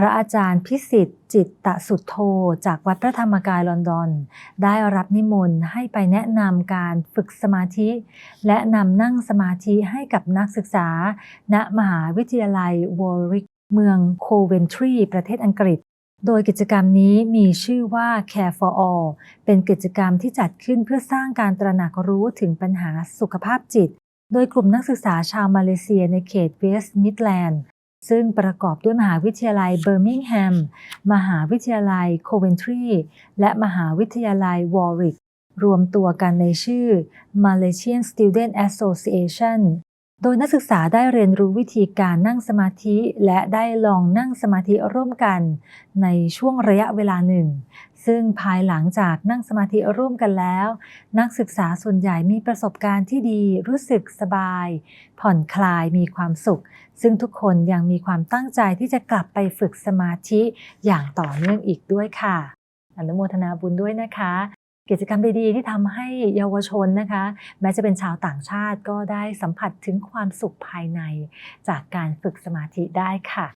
พระอาจารย์พิสิทธิ์จิตตะสุทโธจากวัดพระธรรมกายลอนดอน ได้รับนิมนต์ให้ไปแนะนำการฝึกสมาธิ และนำนั่งสมาธิให้กับนักศึกษา ณมหาวิทยาลัยวอริกเมืองโคเวนทรีประเทศอังกฤษโดยกิจกรรมนี้มีชื่อว่า Care for All เป็นกิจกรรมที่จัดขึ้นเพื่อสร้างการตระหนักรู้ถึงปัญหาสุขภาพจิต โดยกลุ่มนักศึกษาชาวมาเลเซียในเขตเวสต์มิดแลนด์ ซึ่งประกอบด้วยมหาวิทยาลัยเบอร์มิงแฮม มหาวิทยาลัยโคเวนทรี และมหาวิทยาลัยวอริก รวมตัวกันในชื่อ Malaysian Student Association โดยนักศึกษาได้เรียนรู้วิธีการนั่งสมาธิ และได้ลองนั่งสมาธิร่วมกัน ในช่วงระยะเวลาหนึ่ง ซึ่งภายหลังจากนั่งสมาธิร่วมกันแล้ว นักศึกษาส่วนใหญ่มีประสบการณ์ที่ดีรู้สึกสบาย ผ่อนคลายมีความสุข ซึ่งทุกคนยังมีความตั้งใจที่จะกลับไปฝึกสมาธิอย่างต่อเนื่องอีกด้วยค่ะ อนุโมทนาบุญด้วยนะคะ กิจกรรมดีๆ ที่ทำให้เยาวชนนะคะ แม้จะเป็นชาวต่างชาติก็ได้สัมผัสถึงความสุขภายใน จากการฝึกสมาธิได้ค่ะ